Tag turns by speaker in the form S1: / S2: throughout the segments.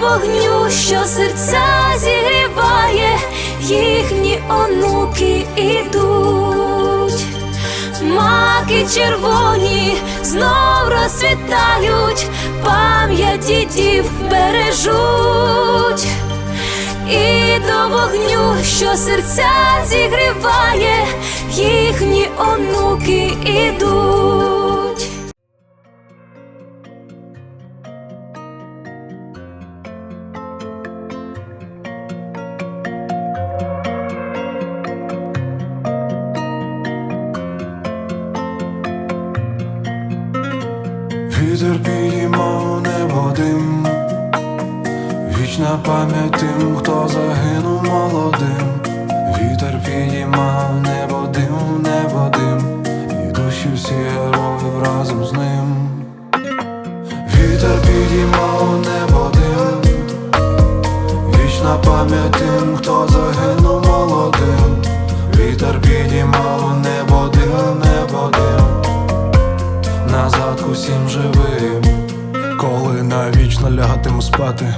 S1: вогню, що серця зігріває, їхні онуки ідуть, маки червоні знов розцвітають, пам'ять дідів бережуть, і до вогню, що серця зігріває, їхні онуки ідуть.
S2: Вітер підіймо небо дим, вічна пам'ять тим, хто загинув молодим. Вітер підіймав спати,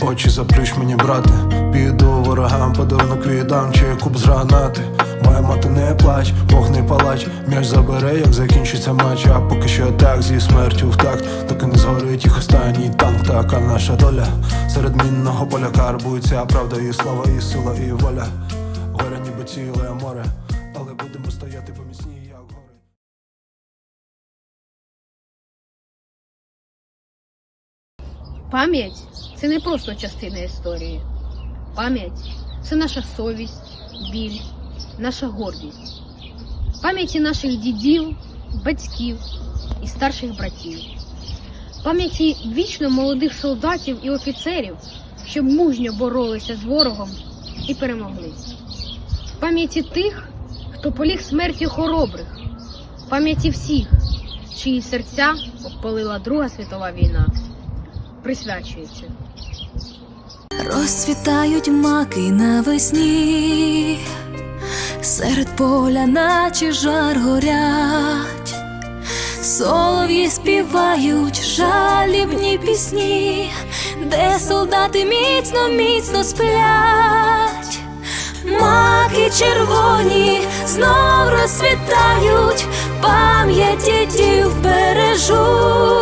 S2: очі заплющ мені, брате. Піду ворогам, подарунок віддам, чи куб з гранати. Моя мати не плач, Бог не палач, м'яч забере, як закінчиться матч. А поки що так зі смертю в такт, доки не згорить їх останній танк, така наша доля. Серед мінного поля карбується правда, і слава, і сила, і воля. Горя ніби ціле море,
S3: Пам'ять це не просто частина історії. Пам'ять це наша совість, біль, наша гордість. Пам'яті наших дідів, батьків і старших братів. Пам'яті вічно молодих солдатів і офіцерів, що мужньо боролися з ворогом і перемогли. Пам'яті тих, хто поліг смертю хоробрих, пам'яті всіх, чиї серця обпалила Друга світова війна присвячується.
S1: Розцвітають маки навесні, серед поля, наче жар горять, солов'ї співають жалібні пісні, де солдати міцно, міцно сплять, маки червоні знов розцвітають, пам'ять дідів бережуть.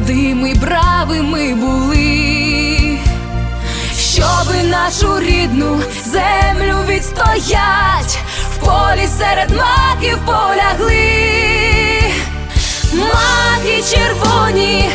S1: молодими бравими були, щоби нашу рідну землю відстоять, в полі серед маків полягли, маки червоні